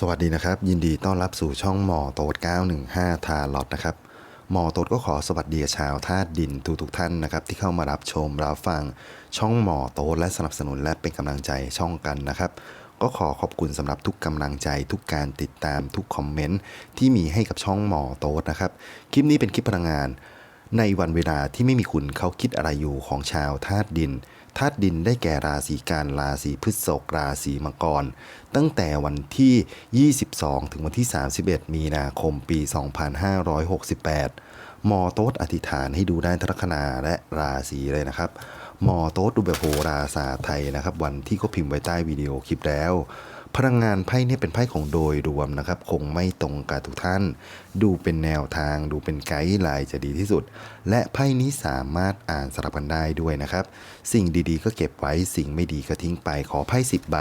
สวัสดีนะครับ ยินดีต้อนรับสู่ช่องหมอโตด 915 ทาลอตนะครับ หมอโตดก็ขอสวัสดีชาวธาตุดินทุกทุกท่านนะครับ ที่เข้ามารับชมรับฟังช่องหมอโตดและสนับสนุนและเป็นกำลังใจช่องกันนะครับ ก็ขอขอบคุณสำหรับทุกกำลังใจทุกการติดตามทุกคอมเมนต์ที่มีให้กับช่องหมอโตดนะครับ คลิปนี้เป็นคลิปพลังงาน ในวันเวลาที่ไม่มีคุณเขาคิดอะไรอยู่ของชาวธาตุดิน ธาตุดินได้แก่ราศีการราศีพฤษภราศีมังกร ตั้งแต่วันที่ 22 ถึงวันที่ 31 มีนาคมปี 2568 มอโต๊ดอธิษฐานให้ดูได้ทัคนาและราศีเลยนะครับ มอโต๊ดดูแบบโหราศาสตร์ไทยนะครับ วันที่ก็พิมพ์ไว้ใต้วิดีโอคลิปแล้ว พลังงานไพ่เนี่ยเป็นไพ่ของโดยรวมนะครับ คงไม่ตรงกับทุกท่าน ดูเป็นแนวทางดูเป็นไกด์ไลน์จะดีที่สุด และไพ่นี้สามารถอ่านสลับกันได้ด้วยนะครับ สิ่งดีๆ ก็เก็บไว้สิ่งไม่ดีก็ทิ้งไปขอไพ่สิบใบ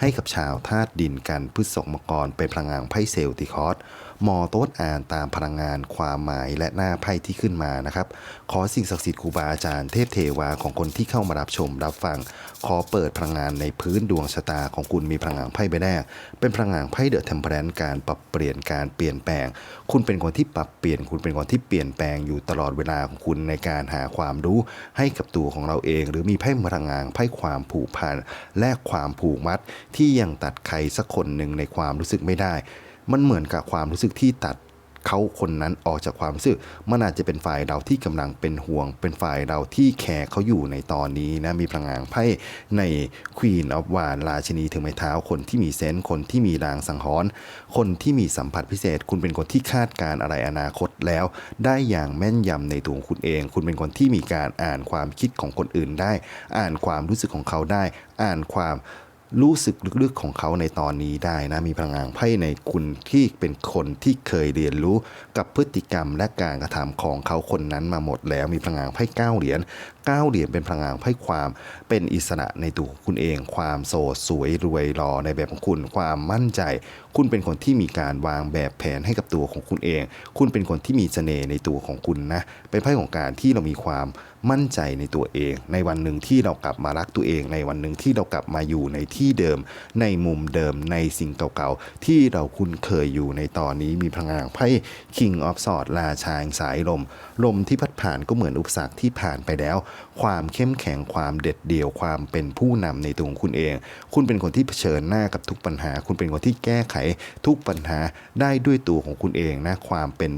ให้กับชาวธาตุดินกันพฤษภมกรเป็นพลังงานไพ่เซลติคอร์ มอโต๊ดอ่านตามพลังงานความหมายและหน้าไพ่ที่ขึ้นมานะครับ ขอสิ่งศักดิ์สิทธิ์ครูบาอาจารย์เทพเทวาของคนที่เข้ามารับชมรับฟัง ขอเปิดพลังงานในพื้นดวงชะตาของคุณมีพลังงานไพ่ใบแรกเป็นพลังงานไพ่เดอะเทมเพลนการปรับเปลี่ยนการเปลี่ยนแปลง คุณเป็นคนที่ปรับเปลี่ยนคุณเป็นคนที่เปลี่ยนแปลงอยู่ตลอดเวลาของคุณในการหาความรู้ให้กับตัวของเราเอง หรือมีไพ่พลังงานไพ่ความผูกพันและความผูกมัดที่ยังตัดใครสักคนหนึ่งในความรู้สึกไม่ได้ มันเหมือนกับความรู้สึกที่ตัดเขาคนนั้นออกจากความรู้สึก มันอาจจะเป็นฝ่ายเราที่กำลังเป็นห่วง เป็นฝ่ายเราที่แคร์เขาอยู่ในตอนนี้นะ มีพลังงานไพ่ใน Queen of w a n ราชินีถึงไม้เท้า คนที่มีเซนส์คนที่มีรางสังหรณ์คนที่มีสัมผัสพิเศษ คุณเป็นคนที่คาดการณ์อะไรอนาคตแล้ว ได้อย่างแม่นยำในตัวของคุณเอง คุณเป็นคนที่มีการอ่านความคิดของคนอื่นได้ อ่านความรู้สึกของเขาได้ อ่านความ รู้สึกลึกๆของเขาในตอนนี้ได้นะ มีพลังงานไพ่ในคุณที่เป็นคนที่เคยเรียนรู้กับพฤติกรรมและการกระทำของเขาคนนั้นมาหมดแล้ว มีพลังงานไพ่เก้าเหรียญเก้าเหรียญเป็นพลังงานไพ่ความเป็นอิสระในตัวคุณเอง ความโสดสวยรวยรอในแบบของคุณ ความมั่นใจ คุณเป็นคนที่มีการวางแบบแผนให้กับตัวของคุณเอง คุณเป็นคนที่มีเสน่ห์ในตัวของคุณนะ เป็นไพ่ของการที่เรามีความ มั่นใจในตัวเอง ในวันหนึ่งที่เรากลับมารักตัวเอง ในวันหนึ่งที่เรากลับมาอยู่ในที่เดิม ในมุมเดิมในสิ่งเก่าๆ ที่เราคุ้นเคยอยู่ในตอนนี้มีพลังงานไพ่ King of Swords ราชาแห่งสายลม ลมที่พัดผ่านก็เหมือนอุปสรรคที่ผ่านไปแล้ว ความเข้มแข็งความเด็ดเดี่ยวความเป็นผู้นำในตัวของคุณเอง คุณเป็นคนที่เผชิญหน้ากับทุกปัญหา คุณเป็นคนที่แก้ไขทุกปัญหาได้ด้วยตัวของคุณเองนะความเป็น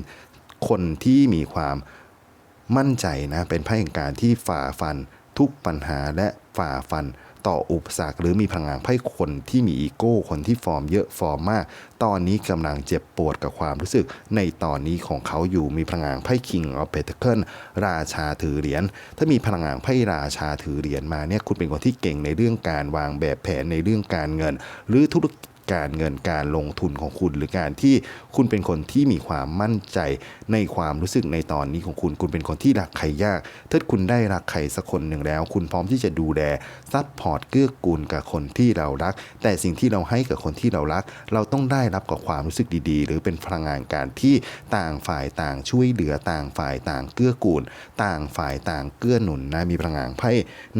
คนที่มีความ มั่นใจนะเป็นไพ่แห่งการที่ฝ่าฟันทุกปัญหาและฝ่าฟันต่ออุปสรรคหรือมีพลังงานไพ่คนที่มีอีโก้คนที่ฟอร์มเยอะฟอร์มมาก ตอนนี้กำลังเจ็บปวดกับความรู้สึก ในตอนนี้ของเขาอยู่มีพลังงานไพ่ King of Pentacle ราชาถือเหรียญถ้ามีพลังงานไพ่ราชาถือเหรียญมาเนี่ยคุณเป็นคนที่เก่งในเรื่องการวางแบบแผนในเรื่องการเงิน หรือธุรกิจ การเงินการลงทุนของคุณ หรือการที่คุณเป็นคนที่มีความมั่นใจในความรู้สึกในตอนนี้ของคุณ คุณเป็นคนที่รักใครยากถ้าคุณได้รักใครสักคนหนึ่งแล้ว คุณพร้อมที่จะดูแลซัพพอร์ตเกื้อกูลกับคนที่เรารัก แต่สิ่งที่เราให้กับคนที่เรารัก เราต้องได้รับกับความรู้สึกดีๆ หรือเป็นพลังงานการที่ต่างฝ่ายต่างช่วยเหลือต่างฝ่ายต่างเกื้อกูล ต่างฝ่ายต่างเกื้อหนุนนะมีพลังงานไพ่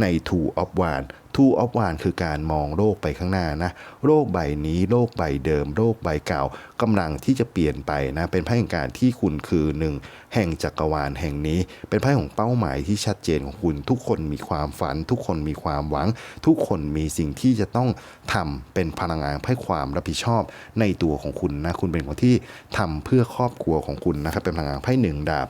ใน Two of Wands ทูออฟวานคือการมองโลกไปข้างหน้านะโลกใบนี้โลกใบเดิม โลกใบเก่ากำลังที่จะเปลี่ยนไปนะเป็นไพ่แห่งการที่คุณคือหนึ่งแห่งจักรวาลแห่งนี้ เป็นไพ่ของเป้าหมายที่ชัดเจนของคุณ ทุกคนมีความฝัน ทุกคนมีความหวัง ทุกคนมีสิ่งที่จะต้องทำเป็นพลังงานไพ่ความรับผิดชอบในตัวของคุณนะคุณเป็นคนที่ทำเพื่อครอบครัวของคุณนะครับเป็นพลังงานไพ่หนึ่งดาบ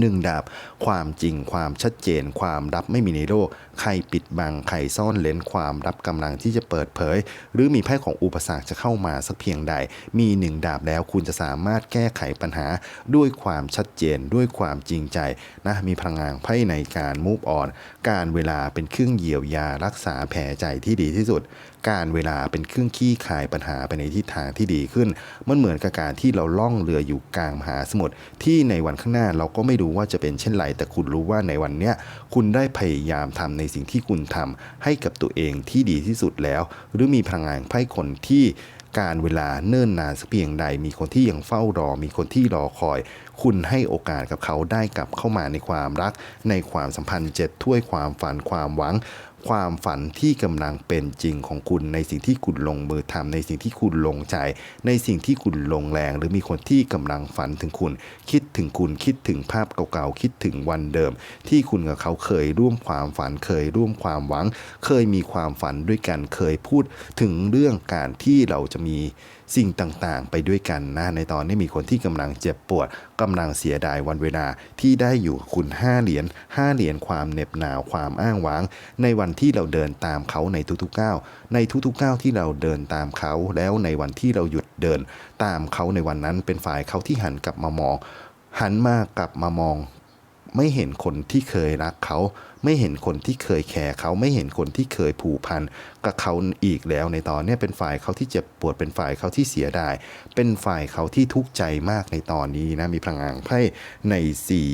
หนึ่งดาบ ความจริงความชัดเจน ความลับไม่มีในโลก ใครปิดบัง ใครซ่อนเลนความลับกำลังที่จะเปิดเผย หรือมีไพ่ของอุปสรรคจะเข้ามาสักเพียงใด มีหนึ่งดาบแล้วคุณจะสามารถแก้ไขปัญหา ด้วยความชัดเจนด้วยความจริงใจนะมีพลังงานไพ่ในการมูฟออนการเวลาเป็นเครื่องเยียวยารักษาแผลใจที่ดีที่สุด การเวลาเป็นเครื่องขี้คายปัญหาไปในทิศทางที่ดีขึ้น มันเหมือนกับการที่เราล่องเรืออยู่กลางมหาสมุทรที่ในวันข้างหน้าเราก็ไม่รู้ว่าจะเป็นเช่นไร แต่คุณรู้ว่าในวันเนี้ยคุณได้พยายามทำในสิ่งที่คุณทำให้กับตัวเองที่ดีที่สุดแล้ว หรือมีพลังงานไพ่คนที่การเวลาเนิ่นนานสักเพียงใด มีคนที่ยังเฝ้ารอ มีคนที่รอคอย คุณให้โอกาสกับเขาได้กลับเข้ามาในความรัก ในความสัมพันธ์เจ็ดถ้วยความฝันความหวัง ความฝันที่กำลังเป็นจริงของคุณในสิ่งที่คุณลงมือทำในสิ่งที่คุณลงใจ ในสิ่งที่คุณลงแรง หรือมีคนที่กำลังฝันถึงคุณ คิดถึงคุณคิดถึงภาพเก่าๆคิดถึงวันเดิม ที่คุณกับเขาเคยร่วมความฝันเคยร่วมความหวัง เคยมีความฝันด้วยกันเคยพูดถึงเรื่องการที่เราจะมีสิ่งต่างๆ ไปด้วยกันนะในตอนนี้มีคนที่กำลังเจ็บปวดกำลังเสียดายวันเวลาที่ได้อยู่กับคุณ 5 เหรียญ5เหรียญความเหน็บหนาวความอ้างว้าง ในวันที่เราเดินตามเขาในทุกๆก้าวในทุกๆก้าวที่เราเดินตามเขา แล้วในวันที่เราหยุดเดิน ตามเขาในวันนั้นเป็นฝ่ายเขาที่หันกลับมามอง หันมากลับมามอง ไม่เห็นคนที่เคยรักเขา ไม่เห็นคนที่เคยแคร์เขาไม่เห็นคนที่เคยผูกพันกับเขาอีกแล้ว ในตอนนี้เป็นฝ่ายเขาที่เจ็บปวดเป็นฝ่ายเขาที่เสียดาย เป็นฝ่ายเขาที่ทุกข์ใจมากในตอนนี้นะมีพลังงานไพ่ในสี่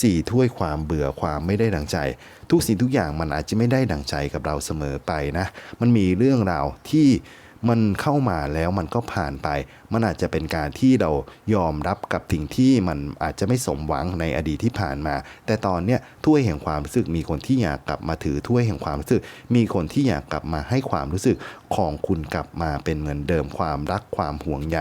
สี่ถ้วยความเบื่อความไม่ได้ดังใจ ทุกสิ่งทุกอย่างมันอาจจะไม่ได้ดังใจกับเราเสมอไปนะ มันมีเรื่องราวที่มันเข้ามาแล้วมันก็ผ่านไป มันอาจจะเป็นการที่เรายอมรับกับสิ่งที่มันอาจจะไม่สมหวังในอดีตที่ผ่านมา แต่ตอนเนี้ยถ้วยแห่งความรู้สึก มีคนที่อยากกลับมาถือถ้วยแห่งความรู้สึก มีคนที่อยากกลับมาให้ความรู้สึกของคุณกลับมาเป็นเหมือนเดิมความรักความห่วงใย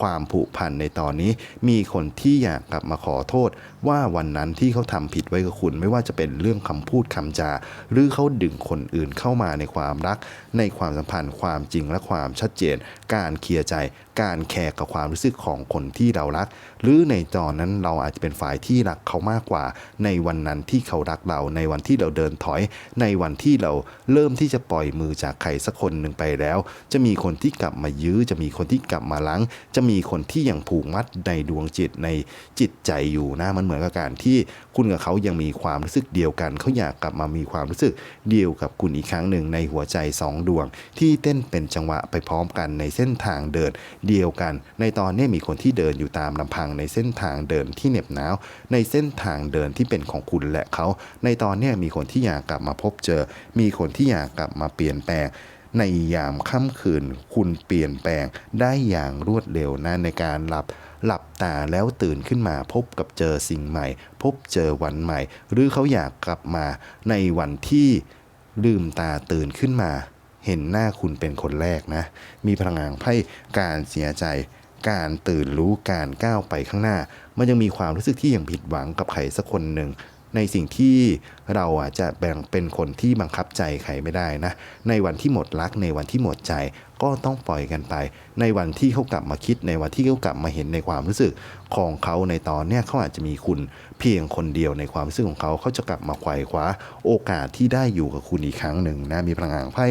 ความผูกพันในตอนนี้ มีคนที่อยากกลับมาขอโทษ ว่าวันนั้นที่เขาทำผิดไว้กับคุณ ไม่ว่าจะเป็นเรื่องคำพูดคำจา หรือเขาดึงคนอื่นเข้ามาในความรัก ในความสัมพันธ์ความจริงและความชัดเจน การเคลียร์ใจ การแคร์กับความรู้สึกของคนที่เรารัก หรือในตอนนั้นเราอาจจะเป็นฝ่ายที่รักเขามากกว่า ในวันนั้นที่เขารักเรา ในวันที่เราเดินถอย ในวันที่เราเริ่มที่จะปล่อยมือจากใครสักคนหนึ่งไปแล้ว จะมีคนที่กลับมายื้อ จะมีคนที่กลับมาล้างจะมีคนที่ยังผูกมัดในดวงจิตในจิตใจอยู่นะมันเหมือนกับการที่คุณกับเขายังมีความรู้สึกเดียวกัน เขาอยากกลับมามีความรู้สึกเดียวกับคุณอีกครั้งหนึ่งในหัวใจสองดวง ที่เต้นเป็นจังหวะไปพร้อมกันในเส้นทางเดินเดียวกันในตอนนี้มีคนที่เดินอยู่ตามลำพังในเส้นทางเดินที่เหน็บหนาว ในเส้นทางเดินที่เป็นของคุณและเขา ในตอนนี้มีคนที่อยากกลับมาพบเจอ มีคนที่อยากกลับมาเปลี่ยนแปลงในยามค่ำคืนคุณเปลี่ยนแปลงได้อย่างรวดเร็วนะในการหลับหลับตาแล้วตื่นขึ้นมาพบกับเจอสิ่งใหม่ พบเจอวันใหม่ หรือเขาอยากกลับมาในวันที่ลืมตาตื่นขึ้นมา เห็นหน้าคุณเป็นคนแรกนะ มีพลังงานไพ่การเสียใจ การตื่นรู้การก้าวไปข้างหน้า มันยังมีความรู้สึกที่ยังผิดหวังกับใครสักคนหนึ่ง ในสิ่งที่เราอาจจะแบ่งเป็นคนที่บังคับใจใครไม่ได้นะ ในวันที่หมดรักในวันที่หมดใจก็ต้องปล่อยกันไป ในวันที่เขากลับมาคิดในวันที่เขากลับมาเห็นในความรู้สึกของเขาในตอนเนี้ยเขาอาจจะมีคุณเพียงคนเดียวในความรู้สึกของเขาเขาจะกลับมาไขว่คว้าโอกาสที่ได้อยู่กับคุณอีกครั้งหนึ่งนะมีพลังงานไพ่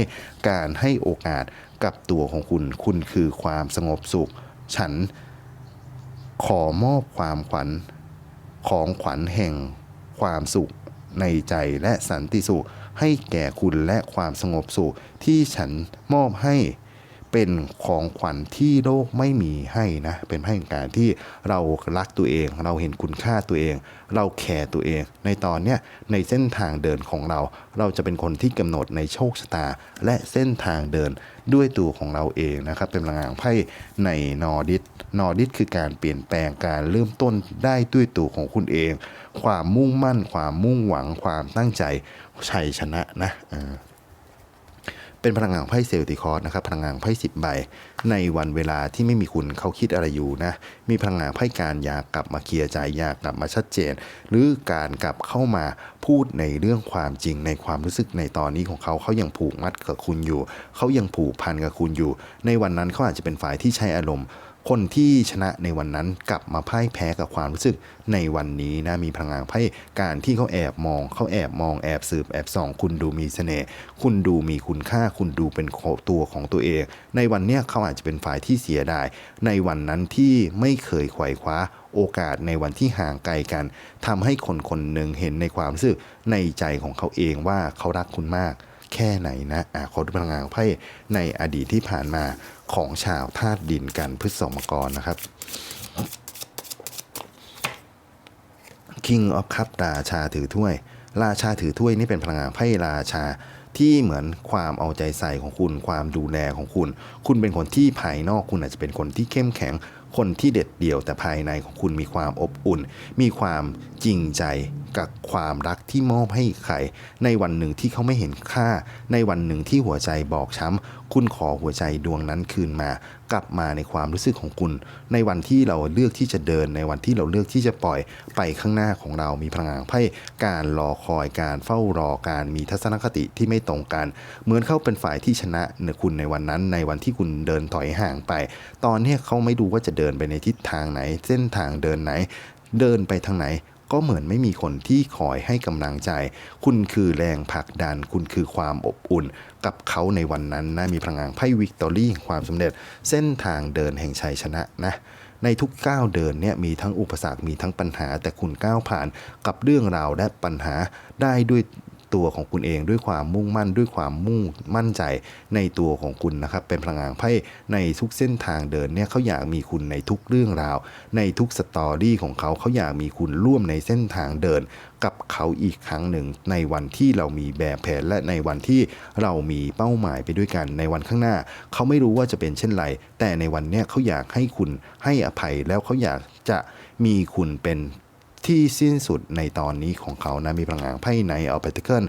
การให้โอกาสกับตัวของคุณ คุณคือความสงบสุข ฉันขอมอบความขวัญของขวัญแห่ง ความสุขในใจและสันติสุขให้แก่คุณและความสงบสุขที่ฉันมอบให้ เป็นของขวัญที่โลกไม่มีให้นะ เป็นให้การที่เรารักตัวเอง เราเห็นคุณค่าตัวเอง เราแคร์ตัวเอง ในตอนเนี้ยในเส้นทางเดินของเรา เราจะเป็นคนที่กำหนดในโชคชะตา และเส้นทางเดินด้วยตัวของเราเองนะครับ เป็นพลังงานไพ่ในนอร์ดิสนอร์ดิสคือการเปลี่ยนแปลงการเริ่มต้นได้ด้วยตัวของคุณเอง ความมุ่งมั่น ความมุ่งหวัง ความตั้งใจชัยชนะนะ เป็นพลังงานไพ่เซลติคอร์สนะครับพลังงานไพ่สิบใบ ในวันเวลาที่ไม่มีคุณเขาคิดอะไรอยู่นะ มีพลังงานไพ่การอยากกลับมาเคลียร์ใจอยากกลับมาชัดเจน หรือการกลับเข้ามาพูดในเรื่องความจริงในความรู้สึกในตอนนี้ของเขาเขายังผูกมัดกับคุณอยู่ เขายังผูกพันกับคุณอยู่ ในวันนั้นเขาอาจจะเป็นฝ่ายที่ใช้อารมณ์ คนที่ชนะในวันนั้นกลับมาพ่ายแพ้กับความรู้สึกในวันนี้นะมีพลังงานไพ่การที่เขาแอบมองเขาแอบมองแอบสืบแอบส่อง คุณดูมีเสน่ห์คุณดูมีคุณค่า คุณดูเป็นตัวของตัวเอง ในวันเนี้ยเขาอาจจะเป็นฝ่ายที่เสียดาย ในวันนั้นที่ไม่เคยไขว่คว้าโอกาสในวันที่ห่างไกลกันทำให้คนคนหนึ่งเห็นในความรู้สึกในใจของเขาเองว่าเขารักคุณมาก แค่ไหนนะอะขอดูพลังงานของไพ่ในอดีตที่ผ่านมาของชาวธาตุดินกันพฤษมกรนะครับ King of Cup ราชาถือถ้วย ราชาถือถ้วยนี่เป็นพลังงานไพ่ราชาที่เหมือนความเอาใจใส่ของคุณ ความดูแลของคุณ คุณเป็นคนที่ภายนอกคุณอาจจะเป็นคนที่เข้มแข็ง คนที่เด็ดเดี่ยวแต่ภายในของคุณมีความอบอุ่น มีความจริงใจกับความรักที่มอบให้ใคร ในวันหนึ่งที่เขาไม่เห็นค่า ในวันหนึ่งที่หัวใจบอกช้ำ คุณขอหัวใจดวงนั้นคืนมา กลับมาในความรู้สึกของคุณ ในวันที่เราเลือกที่จะเดิน ในวันที่เราเลือกที่จะปล่อยไปข้างหน้าของเรา มีพลังงานไพ่การรอคอย การเฝ้ารอ การมีทัศนคติที่ไม่ตรงกัน เหมือนเขาเป็นฝ่ายที่ชนะในคุณในวันนั้น ในวันที่คุณเดินถอยห่างไป ตอนนี้เขาไม่รู้ว่าจะเดินไปในทิศทางไหน เส้นทางเดินไหน เดินไปทางไหน ก็เหมือนไม่มีคนที่คอยให้กำลังใจ คุณคือแรงผลักดัน คุณคือความอบอุ่น กับเขาในวันนั้นนะมีพลังงานไพ่วิกตอรี่ความสำเร็จ เส้นทางเดินแห่งชัยชนะนะในทุกก้าวเดินเนี่ยมีทั้งอุปสรรคมีทั้งปัญหา แต่คุณก้าวผ่านกับเรื่องราวและปัญหาได้ด้วย ตัวของคุณเองด้วยความมุ่งมั่นด้วยความมุ่งมั่นใจในตัวของคุณนะครับเป็นพลังงานไพ่ในทุกเส้นทางเดินเนี่ยเขาอยากมีคุณในทุกเรื่องราว ในทุกสตอรี่ของเขาเขาอยากมีคุณร่วมในเส้นทางเดินกับเขาอีกครั้งหนึ่งในวันที่เรามีแบบแผนและในวันที่เรามีเป้าหมายไปด้วยกันในวันข้างหน้า เขาไม่รู้ว่าจะเป็นเช่นไร แต่ในวันเนี้ยเขาอยากให้คุณให้อภัยแล้วเขาอยากจะมีคุณเป็น ที่สิ้นสุดในตอนนี้ของเขานะมีพลังงานไพ่ในอัลเปติเคิล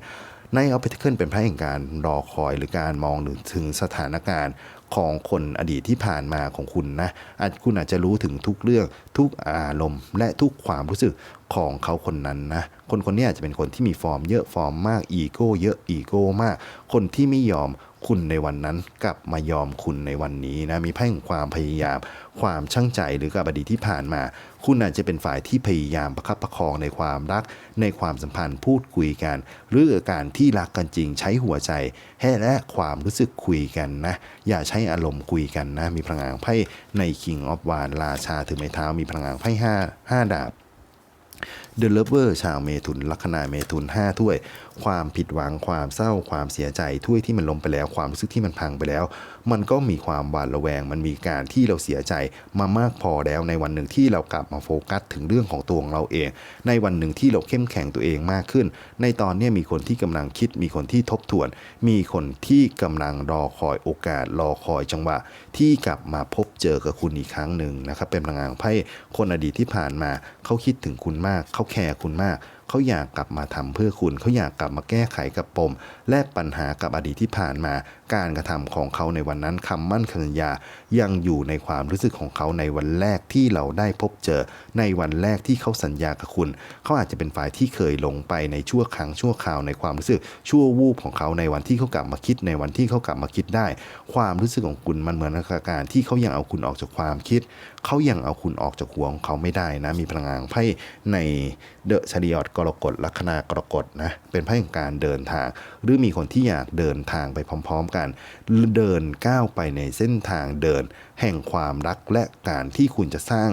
ในอัลเปติเคิลเป็นไพ่แห่งการรอคอยหรือการมองถึงสถานการณ์ของคนอดีตที่ผ่านมาของคุณนะอาจคุณอาจจะรู้ถึงทุกเรื่องทุกอารมณ์ และทุกความรู้สึก ของเขาคนนั้นนะคนคนนี้อาจจะเป็นคนที่มีฟอร์มเยอะฟอร์มมากอีโก้เยอะอีโก้มาก คนที่ไม่ยอมคุณในวันนั้นกลับมายอมคุณในวันนี้นะมีไพ่แห่งความพยายาม ความช่างใจหรือกับอดีตที่ผ่านมา คุณอาจจะเป็นฝ่ายที่พยายามประคับประคองในความรัก ในความสัมพันธ์พูดคุยกัน หรือการที่รักกันจริงใช้หัวใจให้และความรู้สึกคุยกันนะอย่าใช้อารมณ์คุยกันนะมีพลังงานไพ่ใน King of w a n ราชาถือไม้เท้ามีพลังงานไพ่ห้าห้าดาบ เดลเวอร์ชาวเมถุนลัคนาเมถุน 5 ถ้วย ความผิดหวังความเศร้าความเสียใจถ้วยที่มันล้มไปแล้ว ความรู้สึกที่มันพังไปแล้ว มันก็มีความหวาดระแวง มันมีการที่เราเสียใจมามากพอแล้วในวันหนึ่งที่เรากลับมาโฟกัสถึงเรื่องของตัวของเราเอง ในวันหนึ่งที่เราเข้มแข็งตัวเองมากขึ้น ในตอนนี้มีคนที่กำลังคิด มีคนที่ทบทวน มีคนที่กำลังรอคอยโอกาส รอคอยจังหวะ ที่กลับมาพบเจอกับคุณอีกครั้งหนึ่งนะครับเป็นพลังงานของไพ่คนอดีตที่ผ่านมาเขาคิดถึงคุณมากเขาแคร์คุณมากเขาอยากกลับมาทำเพื่อคุณ เขาอยากกลับมาแก้ไขกับปม และปัญหากับอดีตที่ผ่านมา การกระทำของเขาในวันนั้นคำมั่นคำสัญญา ยังอยู่ในความรู้สึกของเขาในวันแรกที่เราได้พบเจอ ในวันแรกที่เขาสัญญากับคุณ เขาอาจจะเป็นฝ่ายที่เคยหลงไปในชั่วครั้งชั่วคราวในความรู้สึกชั่ววูบของเขาในวันที่เขากลับมาคิดในวันที่เขากลับมาคิดได้ ความรู้สึกของคุณมันเหมือนกับการที่เขายังเอาคุณออกจากความคิด เขายังเอาคุณออกจากหัวของเขาไม่ได้นะมีพลังงานไพ่ในเดอะชริออดกรกฎลัคนากรกฎนะเป็นไพ่แห่งการเดินทาง หรือมีคนที่อยากเดินทางไปพร้อม ๆ กัน เดินก้าวไปในเส้นทางเดิน แห่งความรักและการที่คุณจะสร้าง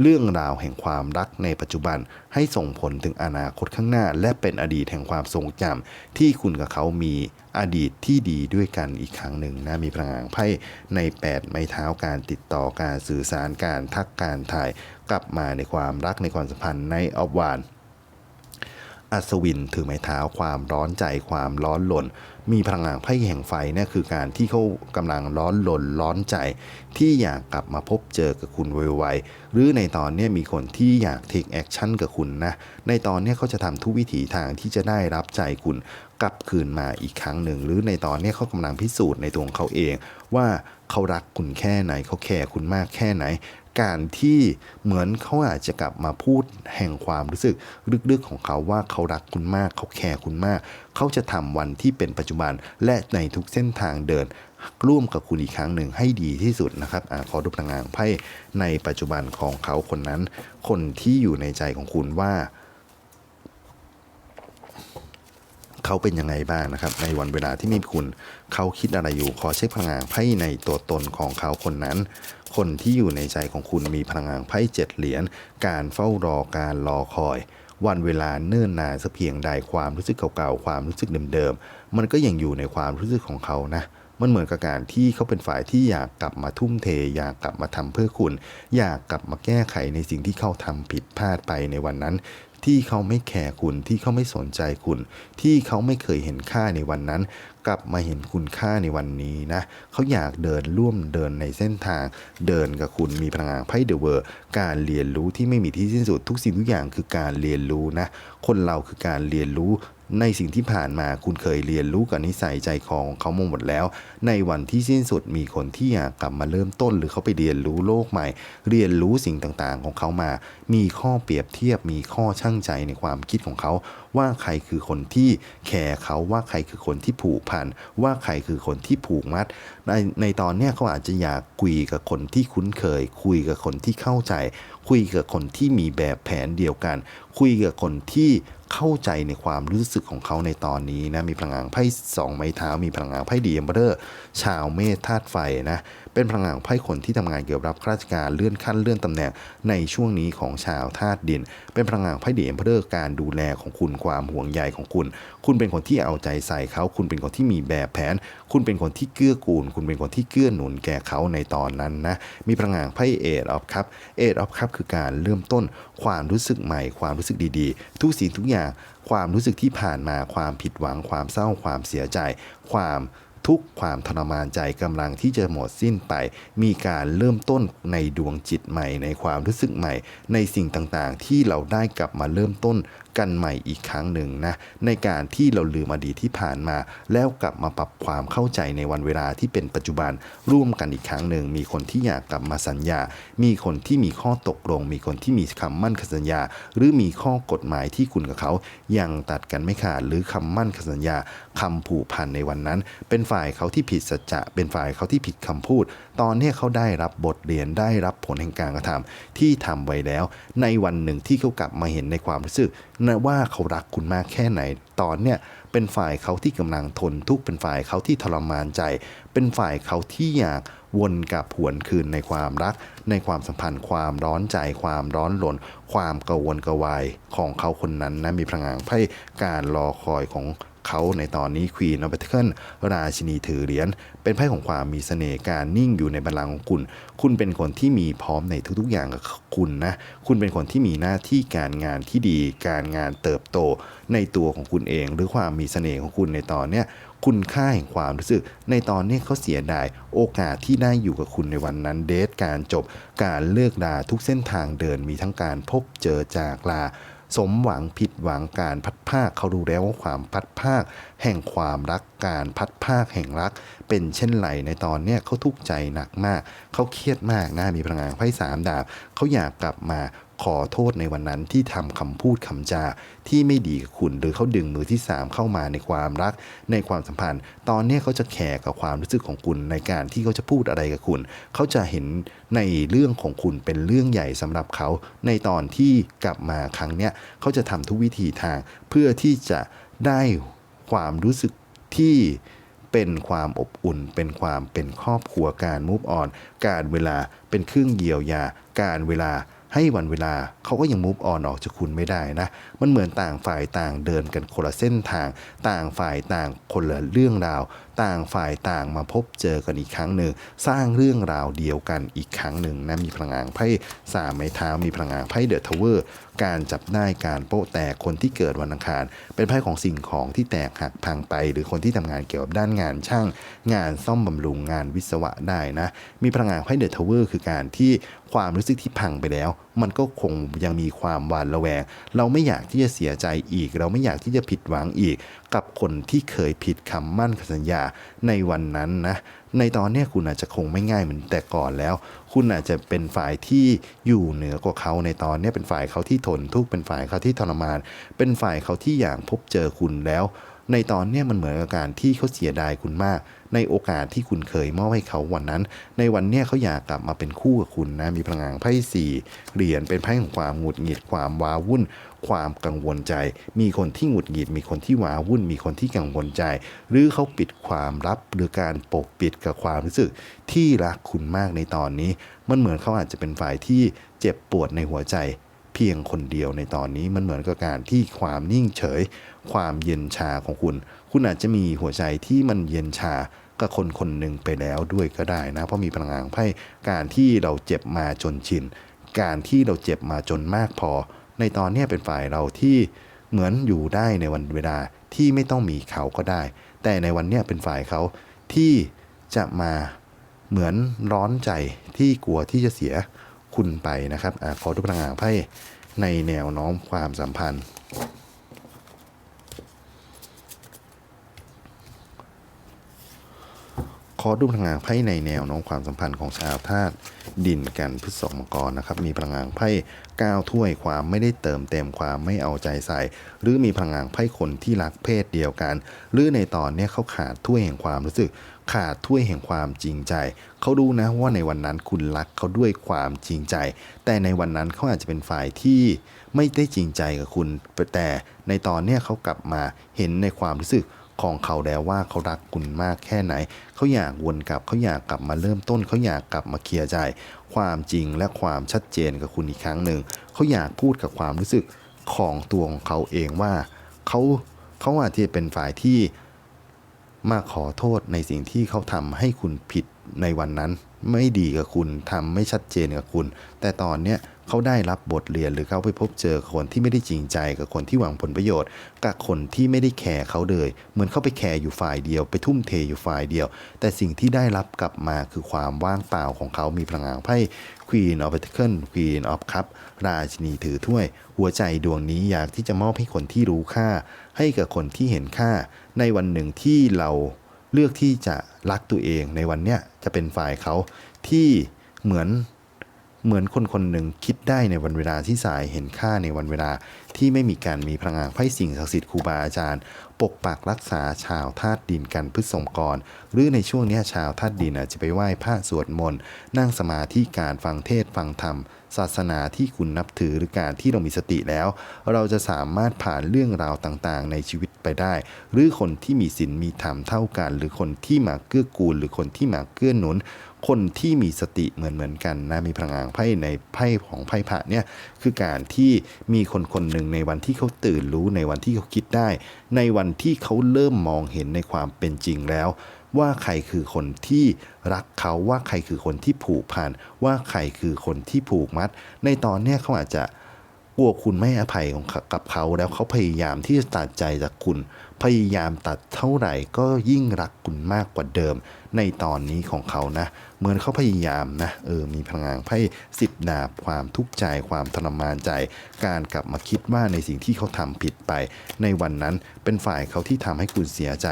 เรื่องราวแห่งความรักในปัจจุบันให้ส่งผลถึงอนาคตข้างหน้า และเป็นอดีตแห่งความทรงจำที่คุณกับเขามีอดีตที่ดีด้วยกันอีกครั้งหนึ่งนะมีพลังไพ่ใน 8 ไม้เท้าการติดต่อการสื่อสารการทักการถ่าย กลับมาในความรักในความสัมพันธ์ในออบวาน อัศวินถือไม้เท้าความร้อนใจความร้อนลน มีพลังงานไพ่แห่งไฟเนี่ยคือการที่เขากำลังร้อนลนร้อนใจ ที่อยากกลับมาพบเจอกับคุณไวๆหรือในตอนนี้มีคนที่อยาก take action กับคุณนะ ในตอนนี้เขาจะทำทุกวิถีทางที่จะได้รับใจคุณกลับคืนมาอีกครั้งหนึ่ง หรือในตอนนี้เขากำลังพิสูจน์ในตัวของเขาเอง ว่าเขารักคุณแค่ไหนเขาแคร์คุณมากแค่ไหน การที่เหมือนเขาอาจจะกลับมาพูดแห่งความรู้สึกลึกๆของเขาว่าเขารักคุณมาก เขาแคร์คุณมาก เขาจะทำวันที่เป็นปัจจุบันและในทุกเส้นทางเดิน ร่วมกับคุณอีกครั้งหนึ่งให้ดีที่สุดนะครับอขอดูพลังงานไพ่ในปัจจุบันของเขาคนนั้น คนที่อยู่ในใจของคุณว่าเขาเป็นยังไงบ้างนะครับ ในวันเวลาที่มีคุณ เขาคิดอะไรอยู่ขอเช็คพลังงานไพ่ในตัวตนของเขาคนนั้น คนที่อยู่ในใจของคุณมีพลังงานไพ่เจ็ดเหรียญการเฝ้ารอการรอคอย วันเวลาเนิ่นนานสักเพียงใดความรู้สึกเก่าๆความรู้สึกเดิมๆมันก็ยังอยู่ในความรู้สึกของเขานะมันเหมือนกับการที่เขาเป็นฝ่ายที่อยากกลับมาทุ่มเท อยากกลับมาทำเพื่อคุณ อยากกลับมาแก้ไขในสิ่งที่เขาทำผิดพลาดไปในวันนั้น ที่เขาไม่แคร์คุณที่เขาไม่สนใจคุณ ที่เขาไม่เคยเห็นค่าในวันนั้น กลับมาเห็นคุณค่าในวันนี้นะเขาอยากเดินร่วมเดินในเส้นทาง เดินกับคุณมีพลังงานไพ่เดอะเวอร์การเรียนรู้ที่ไม่มีที่สิ้นสุดทุกสิ่งทุกอย่างคือการเรียนรู้นะคนเราคือการเรียนรู้ ในสิ่งที่ผ่านมาคุณเคยเรียนรู้กับนิสัยใจคอของเขาหมดแล้ว ในวันที่สิ้นสุดมีคนที่อยากกลับมาเริ่มต้น หรือเขาไปเรียนรู้โลกใหม่ เรียนรู้สิ่งต่างๆของเขามา มีข้อเปรียบเทียบมีข้อช่างใจในความคิดของเขา ว่าใครคือคนที่แคร์เขาว่าใครคือคนที่ผูกพันว่าใครคือคนที่ผูกมัด ในในตอนเนี้ยเขาอาจจะอยากคุยกับคนที่คุ้นเคย คุยกับคนที่เข้าใจ คุยกับคนที่มีแบบแผนเดียวกัน คุยกับคนที่เข้าใจในความรู้สึกของเขาในตอนนี้นะมีพลังงานไพ่สองไม้เท้า มีพลังงานไพ่ดีเอมเบอร์ชาวเมษธาตุไฟนะเป็นพลังงานไพ่คนที่ทำงานเกี่ยวกับราชการเลื่อนขั้นเลื่อนตำแหน่งในช่วงนี้ของชาวธาตุดิน เป็นพลังงานไพ่ดีเอมเบอร์การดูแลของคุณความห่วงใยของคุณ คุณเป็นคนที่เอาใจใส่เขา คุณเป็นคนที่มีแบบแผน คุณเป็นคนที่เกื้อกูล คุณเป็นคนที่เกื้อหนุนแก่เขาในตอนนั้นนะ มีพลังงานไพ่เอทออฟคัพเอทออฟคัพคือการเริ่มต้นความรู้สึกใหม่ ความรู้สึกดีๆ ทุกสิ่งทุกอย่าง ความรู้สึกที่ผ่านมา ความผิดหวัง ความเศร้า ความเสียใจ ความทุกข์ความทรมานใจกำลังที่จะหมดสิ้นไป มีการเริ่มต้นในดวงจิตใหม่ ในความรู้สึกใหม่ ในสิ่งต่างๆ ที่เราได้กลับมาเริ่มต้น กันใหม่อีกครั้งหนึ่งนะในการที่เราลืมอดีตที่ผ่านมา แล้วกลับมาปรับความเข้าใจในวันเวลาที่เป็นปัจจุบันร่วมกันอีกครั้งหนึ่งมีคนที่อยากกลับมาสัญญา มีคนที่มีข้อตกลง มีคนที่มีคำมั่นคำสัญญา หรือมีข้อกฎหมายที่คุณกับเขายังตัดกันไม่ขาดหรือคำมั่นคำสัญญาคำผูกพันในวันนั้น เป็นฝ่ายเขาที่ผิดสัจจะเป็นฝ่ายเขาที่ผิดคำพูด ตอนนี้เขาได้รับบทเรียนได้รับผลแห่งการกระทำที่ทำไว้แล้ว ในวันหนึ่งที่เขากลับมาเห็นในความรู้สึกนะว่าเขารักคุณมากแค่ไหน ตอนเนี้ยเป็นฝ่ายเขาที่กำลังทนทุกข์เป็นฝ่ายเขาที่ทรมานใจ เป็นฝ่ายเขาที่อยากวนกับหวนคืนในความรัก ในความสัมพันธ์ความร้อนใจ ความร้อนรนความกระวนกระวายของเขาคนนั้นนะมีพลังงานไพ่การรอคอยของ เขาในตอนนี้ควีนอ f เ e เ a ิลราชินีถือเหรียญเป็นไพ่ของความมีเสน่ห์การนิ่งอยู่ในบัลลังก์ของคุณ คุณเป็นคนที่มีพร้อมในทุกๆอย่างกับคุณนะ คุณเป็นคนที่มีหน้าที่การงานที่ดี การงานเติบโตในตัวของคุณเอง หรือความมีเสน่ห์ของคุณในตอนเนี้ยคุณค่าแห่งความรู้สึก ในตอนนี้เขาเสียดายโอกาสที่ได้อยู่กับคุณในวันนั้นเดทการจบ การเลิกลาทุกเส้นทางเดินมีทั้งการพบเจอจากลา สมหวังผิดหวังการพัดภาคเขาดูแล้วว่าความพัดภาค แห่งความรักการพัดภาคแห่งรัก เป็นเช่นไรในตอนเนี้ยเขาทุกข์ใจหนักมาก เขาเครียดมากนะมีพลังงานไพ่สามดาบเขาอยากกลับมา ขอโทษในวันนั้นที่ทำคำพูดคำจาที่ไม่ดีกับคุณ หรือเขาดึงมือที่สามเข้ามาในความรัก ในความสัมพันธ์ ตอนนี้เขาจะแคร์กับความรู้สึกของคุณในการที่เขาจะพูดอะไรกับคุณ เขาจะเห็นในเรื่องของคุณเป็นเรื่องใหญ่สำหรับเขา ในตอนที่กลับมาครั้งเนี้ยเขาจะทำทุกวิธีทางเพื่อที่จะได้ความรู้สึกที่เป็นความอบอุ่น เป็นความเป็นครอบครัวการมูฟออน การเวลาเป็นเครื่องเยียวยา การเวลา ให้วันเวลาเขาก็ยังมูฟออนออกจากคุณไม่ได้นะ มันเหมือนต่างฝ่ายต่างเดินกันคนละเส้นทาง ต่างฝ่ายต่างคนละเรื่องราว ต่างฝ่ายต่างมาพบเจอกันอีกครั้งหนึ่งสร้างเรื่องราวเดียวกันอีกครั้งหนึ่งนะมีพลังงานไพ่สามไม้เท้ามีพลังงานไพ่เดอะทาวเวอร์การจับได้การโป๊ะแตกคนที่เกิดวันอังคาร เป็นไพ่ของสิ่งของที่แตกหักพังไป หรือคนที่ทำงานเกี่ยวกับด้านงานช่าง งานซ่อมบำรุงงานวิศวะได้นะ มีพลังงานไพ่เดอะทาวเวอร์คือการที่ความรู้สึกที่พังไปแล้ว มันก็คงยังมีความหวาดระแวง เราไม่อยากที่จะเสียใจอีก เราไม่อยากที่จะผิดหวังอีก กับคนที่เคยผิดคำมั่นสัญญาในวันนั้นนะในตอนนี้คุณอาจจะคงไม่ง่ายเหมือนแต่ก่อนแล้ว คุณอาจจะเป็นฝ่ายที่อยู่เหนือกว่าเขาในตอนนี้เป็นฝ่ายเขาที่ทนทุกข์เป็นฝ่ายเขาที่ทรมาน เป็นฝ่ายเขาที่อยากพบเจอคุณแล้ว ในตอนนี้มันเหมือนกับการที่เขาเสียดายคุณมาก ในโอกาสที่คุณเคยมอบให้เขาวันนั้น ในวันนี้เขาอยากกลับมาเป็นคู่กับคุณนะมีพลังงานไพ่สี่เหรียญเป็นไพ่ของความหงุดหงิดความว้าวุ่น ความกังวลใจ มีคนที่หงุดหงิด มีคนที่ว้าวุ่น มีคนที่กังวลใจ หรือเขาปิดความลับหรือการปกปิดกับความรู้สึกที่รักคุณมากในตอนนี้ มันเหมือนเขาอาจจะเป็นฝ่ายที่เจ็บปวดในหัวใจเพียงคนเดียวในตอนนี้มันเหมือนกับการที่ความนิ่งเฉย ความเย็นชาของคุณ คุณอาจจะมีหัวใจที่มันเย็นชากับคนคนหนึ่งไปแล้วด้วยก็ได้นะ เพราะมีพลังงานไพ่การที่เราเจ็บมาจนชิน การที่เราเจ็บมาจนมากพอ ในตอนนี้เป็นฝ่ายเราที่เหมือนอยู่ได้ในวันเวลาที่ไม่ต้องมีเขาก็ได้ แต่ในวันนี้เป็นฝ่ายเขาที่จะมาเหมือนร้อนใจที่กลัวที่จะเสียคุณไปนะครับอขอดูพลังงานไพ่ในแนวน้อมความสัมพันธ์ ขอดูพลังงานไพ่ในแนวโน้มความสัมพันธ์ของชาวธาตุดินกันพฤษภมังกรนะครับ มีพลังงานไพ่ก้าวถ้วยความไม่ได้เติมเต็มความไม่เอาใจใส่ หรือมีพลังงานไพ่คนที่รักเพศเดียวกัน หรือในตอนนี้เขาขาดถ้วยแห่งความรู้สึก ขาดถ้วยแห่งความจริงใจ เขาดูนะว่าในวันนั้นคุณรักเขาด้วยความจริงใจ แต่ในวันนั้นเขาอาจจะเป็นฝ่ายที่ไม่ได้จริงใจกับคุณแต่ในตอนนี้เขากลับมาเห็นในความรู้สึก ของเขาแล้วว่าเขารักคุณมากแค่ไหน เขาอยากวนกลับเขาอยากกลับมาเริ่มต้น เขาอยากกลับมาเคลียร์ใจ ความจริงและความชัดเจนกับคุณอีกครั้งหนึ่งเขาอยากพูดกับความรู้สึกของตัวของเขาเองว่าเขาเขาอาจจะเป็นฝ่ายที่มาขอโทษในสิ่งที่เขาทำให้คุณผิดในวันนั้น ไม่ดีกับคุณทำไม่ชัดเจนกับคุณ แต่ตอนเนี้ย เขาได้รับบทเรียนหรือเขาไปพบเจอคนที่ไม่ได้จริงใจกับคนที่หวังผลประโยชน์ กับคนที่ไม่ได้แคร์เขาเลย เหมือนเขาไปแคร์อยู่ฝ่ายเดียว ไปทุ่มเทอยู่ฝ่ายเดียว แต่สิ่งที่ได้รับกลับมาคือความว่างเปล่าของเขามีพลังงานไพ่ Queen of Pentacles Queen of Cup ราชินีถือถ้วย หัวใจดวงนี้อยากที่จะมอบให้คนที่รู้ค่า ให้กับคนที่เห็นค่า ในวันหนึ่งที่เราเลือกที่จะรักตัวเองในวันเนี้ยจะเป็นฝ่ายเขาที่เหมือน เหมือนคนคนหนึ่งคิดได้ในวันเวลาที่สายเห็นค่าในวันเวลา ที่ไม่มีการมีพลังงานไพ่สิ่งศักดิ์สิทธิ์ครูบาอาจารย์ ปกปักรักษาชาวธาตุดินกันพฤษมกร หรือในช่วงนี้ชาวธาตุดินจะไปไหว้พระสวดมนต์นั่งสมาธิการฟังเทศฟังธรรม ศาสนาที่คุณนับถือหรือการที่เรามีสติแล้ว เราจะสามารถผ่านเรื่องราวต่างๆ ในชีวิตไปได้ หรือคนที่มีศีลมีธรรมเท่ากัน หรือคนที่มาเกื้อกูล หรือคนที่มาเกื้อหนุนคนที่มีสติเหมือนเหมือนๆกันนะมีพลังงานไพ่ในไพ่ของไพ่พระเนี่ย คือการที่มีคนคนหนึ่งในวันที่เขาตื่นรู้ในวันที่เขาคิดได้ ในวันที่เขาเริ่มมองเห็นในความเป็นจริงแล้ว ว่าใครคือคนที่รักเขาว่าใครคือคนที่ผูกพันว่าใครคือคนที่ผูกมัด ในตอนเนี้ยเขาอาจจะ กลัวคุณไม่อภัยของเขากับเขาแล้วเขาพยายามที่จะตัดใจจากคุณ พยายามตัดเท่าไหร่ก็ยิ่งรักคุณมากกว่าเดิม ในตอนนี้ของเขานะ เหมือนเขาพยายามนะเออมีพลังงานไพ่สิบดาบความทุกข์ใจความทรมานใจ การกลับมาคิดว่าในสิ่งที่เขาทำผิดไป ในวันนั้นเป็นฝ่ายเขาที่ทำให้คุณเสียใจ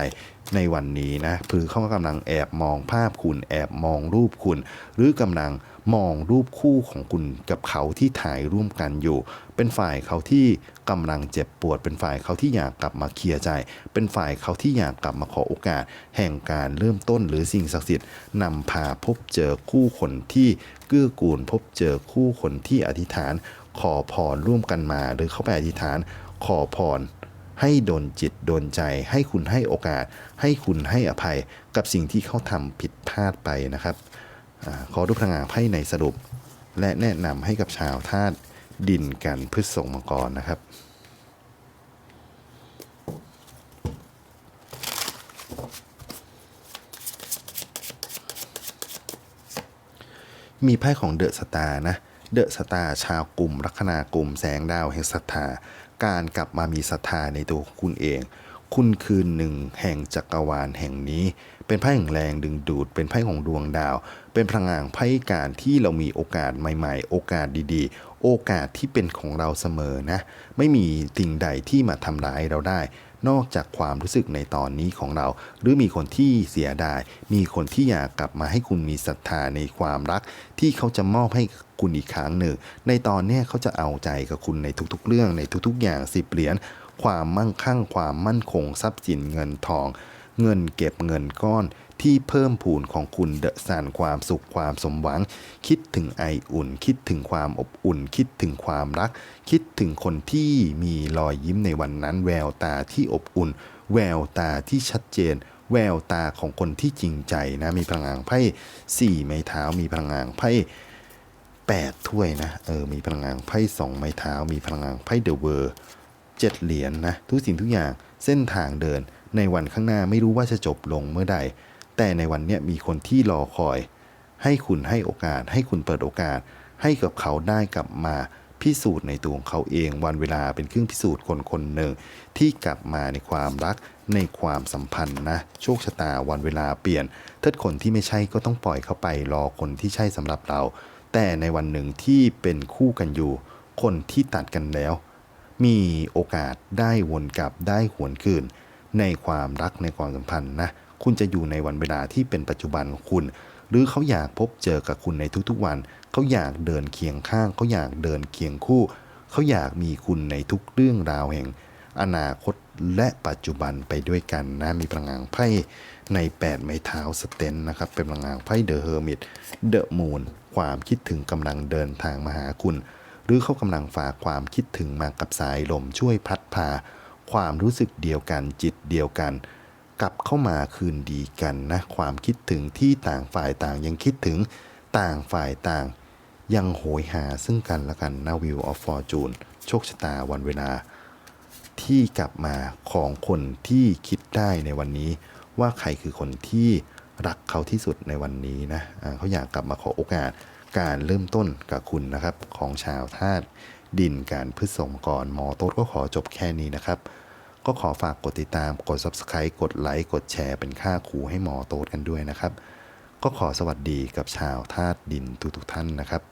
ในวันนี้นะคือเขากำลังแอบมองภาพคุณแอบมองรูปคุณ หรือกำลัง มองรูปคู่ของคุณกับเขาที่ถ่ายร่วมกันอยู่ เป็นฝ่ายเขาที่กำลังเจ็บปวด เป็นฝ่ายเขาที่อยากกลับมาเคลียร์ใจ เป็นฝ่ายเขาที่อยากกลับมาขอโอกาส แห่งการเริ่มต้นหรือสิ่งศักดิ์สิทธิ์นำพาพบเจอคู่คนที่เกื้อกูลพบเจอคู่คนที่อธิษฐาน ขอพรร่วมกันมา หรือเข้าไปอธิษฐาน ขอพรให้โดนจิตโดนใจ ให้คุณให้โอกาส ให้คุณให้อภัยกับสิ่งที่เขาทำผิดพลาดไปนะครับ ขอดูพลังงานไพ่ในสรุป และแนะนำให้กับชาวธาตุดินกันพฤษภมังกรนะครับมีไพ่ของเดอะสตาร์นะ เดอะสตาร์ชาวกลุ่ม ลัคนากลุ่มแสงดาวแห่งศรัทธา การกลับมามีศรัทธาในตัวคุณเอง คุณคือหนึ่งแห่งจักรวาลแห่งนี้ เป็นไพ่แห่งแรงดึงดูด เป็นไพ่ของดวงดาว เป็นพลังงานไพ่การที่เรามีโอกาสใหม่ ๆ โอกาสดีๆ โอกาสที่เป็นของเราเสมอนะ ไม่มีสิ่งใดที่มาทำร้ายเราได้ นอกจากความรู้สึกในตอนนี้ของเรา หรือมีคนที่เสียดาย มีคนที่อยากกลับมาให้คุณมีศรัทธาในความรัก ที่เขาจะมอบให้คุณอีกครั้งหนึ่ง ในตอนนี้เขาจะเอาใจกับคุณในทุกๆ เรื่องในทุกๆ อย่างสิบเหรียญความมั่งคั่ง ความมั่นคงทรัพย์สินเงินทอง เงินเก็บเงินก้อน ที่เพิ่มพูนของคุณเดอะสานความสุขความสมหวัง คิดถึงไออุ่น คิดถึงความอบอุ่น คิดถึงความรัก คิดถึงคนที่มีรอยยิ้มในวันนั้น แววตาที่อบอุ่น แววตาที่ชัดเจน แววตาของคนที่จริงใจนะมีพลังงานไพ่สี่ไม้เท้ามีพลังงานไพ่แปดถ้วยนะเออมีพลังงานไพ่สองไม้เท้า มีพลังงานไพ่เดอะเวอร์เจ็ดเหรียญนนะทุกสิ่งทุกอย่างเส้นทางเดินในวันข้างหน้าไม่รู้ว่าจะจบลงเมื่อใด แต่ในวันนี้มีคนที่รอคอย ให้คุณให้โอกาส ให้คุณเปิดโอกาส ให้กับเขาได้กลับมาพิสูจน์ในตัวของเขาเอง วันเวลาเป็นเครื่องพิสูจน์คนคนหนึ่ง ที่กลับมาในความรักในความสัมพันธ์นะโชคชะตาวันเวลาเปลี่ยนถ้าคนที่ไม่ใช่ก็ต้องปล่อยเขาไปรอคนที่ใช่สำหรับเรา แต่ในวันหนึ่งที่เป็นคู่กันอยู่ คนที่ตัดกันแล้ว มีโอกาสได้วนกลับได้หวนคืน ในความรักในความสัมพันธ์นะ คุณจะอยู่ในวันเวลาที่เป็นปัจจุบันของคุณ หรือเขาอยากพบเจอกับคุณในทุกๆวัน เขาอยากเดินเคียงข้าง เขาอยากเดินเคียงคู่ เขาอยากมีคุณในทุกเรื่องราวแห่ง อนาคตและปัจจุบันไปด้วยกันนะมีพลังงานไพ่ใน 8 ไม้เท้าสเตนนะครับ เป็นพลังงานไพ่เดอะเฮอร์มิตเดอะมูนความคิดถึงกำลังเดินทางมาหาคุณ หรือเขากำลังฝากความคิดถึงมากับสายลมช่วยพัดพา ความรู้สึกเดียวกันจิตเดียวกัน กลับเข้ามาคืนดีกันนะความคิดถึงที่ต่างฝ่ายต่างยังคิดถึงต่างฝ่ายต่าง ยังโหยหาซึ่งกันและกันนะวิวออฟฟอร์จูนโชคชะตาวันเวลา ที่กลับมาของคนที่คิดได้ในวันนี้ ว่าใครคือคนที่รักเขาที่สุดในวันนี้นะอ่าเขาอยากกลับมาขอโอกาสการเริ่มต้นกับคุณนะครับ ของชาวธาตุดินการพฤษมกรหมอโต๊ดก็ขอจบแค่นี้นะครับ ก็ขอฝากกดติดตาม กด Subscribe กดไลค์ กดแชร์เป็นค่าครูให้หมอโต๊ดกันด้วยนะครับ ก็ขอสวัสดีกับชาวธาตุดินทุกๆท่านนะครับ